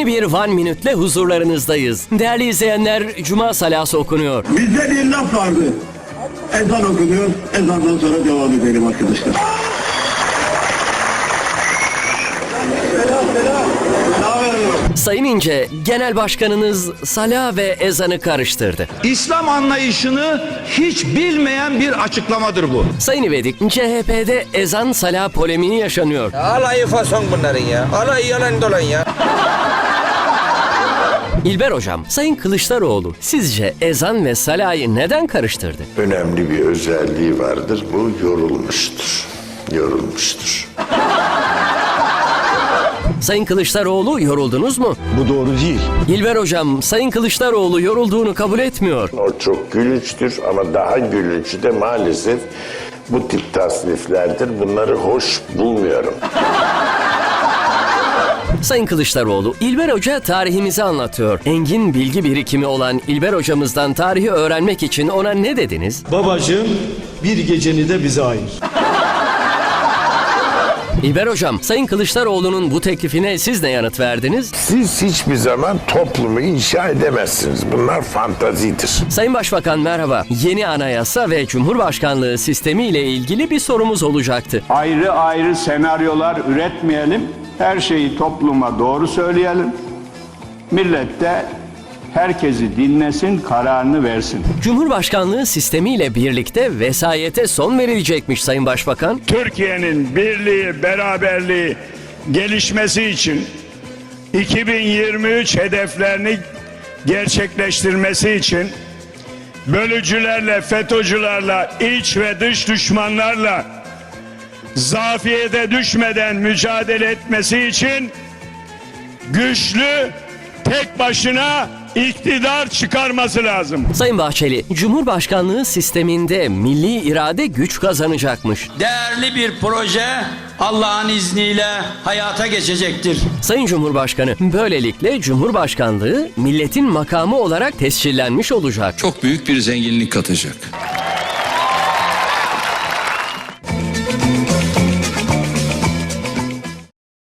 Yeni bir One Minute'le huzurlarınızdayız. Değerli izleyenler, Cuma salası okunuyor. Bizde bir laf vardı. Ezan okunuyor, ezandan sonra devam edelim arkadaşlar. Sayın İnce, Genel Başkanınız sala ve ezanı karıştırdı. İslam anlayışını hiç bilmeyen bir açıklamadır bu. Sayın İvedik, CHP'de ezan sala polemiği yaşanıyor. Alayı fason bunların ya. Alayı yalan dolan ya. İlber Hocam, Sayın Kılıçdaroğlu sizce ezan ve salayı neden karıştırdı? önemli bir özelliği vardır. Bu yorulmuştur. Yorulmuştur. Sayın Kılıçdaroğlu yoruldunuz mu? Bu doğru değil. İlber Hocam, Sayın Kılıçdaroğlu yorulduğunu kabul etmiyor. O çok gülünçtür ama daha gülünçü de maalesef bu tip tasniflerdir. Bunları hoş bulmuyorum. Sayın Kılıçdaroğlu, İlber Hoca tarihimizi anlatıyor. Engin bilgi birikimi olan İlber Hocamızdan tarihi öğrenmek için ona ne dediniz? Babacığım bir geceni de bize ayır. İlber Hocam, Sayın Kılıçdaroğlu'nun bu teklifine siz ne yanıt verdiniz? Siz hiçbir zaman toplumu inşa edemezsiniz. Bunlar fantazidir. Sayın Başbakan merhaba. Yeni anayasa ve Cumhurbaşkanlığı sistemi ile ilgili bir sorumuz olacaktı. ayrı ayrı senaryolar üretmeyelim. Her şeyi topluma doğru söyleyelim. Millet de herkesi dinlesin, kararını versin. Cumhurbaşkanlığı sistemi ile birlikte vesayete son verilecekmiş Sayın Başbakan. Türkiye'nin birliği, beraberliği gelişmesi için 2023 hedeflerini gerçekleştirmesi için bölücülerle, FETÖ'cülerle, iç ve dış düşmanlarla zafiyete düşmeden mücadele etmesi için güçlü tek başına iktidar çıkarması lazım. Sayın Bahçeli, Cumhurbaşkanlığı sisteminde milli irade güç kazanacakmış. değerli bir proje Allah'ın izniyle hayata geçecektir. Sayın Cumhurbaşkanı, böylelikle Cumhurbaşkanlığı milletin makamı olarak tescillenmiş olacak. çok büyük bir zenginlik katacak.